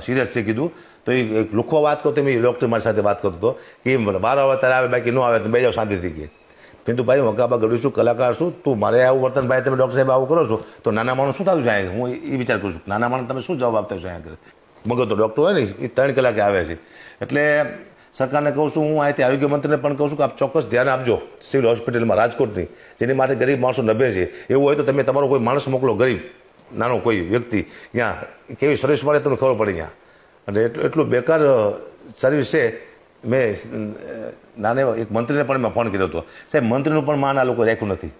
Serious છે કીધું. તો એ એક લુખો વાત કરતો મેં ડૉક્ટર મારી સાથે વાત કરતો હતો કે બાર આવે તારે આવે, બાકી ન આવે બે જાવ શાંતિથી કે. પિંતુ ભાઈ, હું કાબા ગળું છું, કલાકાર છું. તું મારે આવું વર્તન ભાઈ, તમે ડૉક્ટર સાહેબ આવું કરો છો, તો નાના માણસ શું થતું છે અહીંયા? હું એ વિચાર કરું છું, નાના માણસ તમે શું જવાબ આપતા છો અહીંયા આગળ? મગજ તો ડૉક્ટર હોય ને, એ ત્રણ કલાકે આવે છે. એટલે સરકારને કહું છું, હું અહીંથી આરોગ્ય મંત્રીને પણ કહું છું કે આપ ચોક્કસ ધ્યાન આપજો, સિવિલ હોસ્પિટલમાં રાજકોટની, જેની માટે ગરીબ માણસો નભે છે. એવું હોય તો તમે તમારો કોઈ માણસ મોકલો ગરીબ. નાનો કોઈ વ્યક્તિ ત્યાં કેવી સર્વિસ મળે તમને ખબર પડે ત્યાં. એટલે એટલું એટલું બેકાર સર્વિસ છે. મેં નાને એક મંત્રીને પણ મેં ફોન કર્યો હતો. સાહેબ, મંત્રીનું પણ માન આ લોકો રાખ્યું નથી.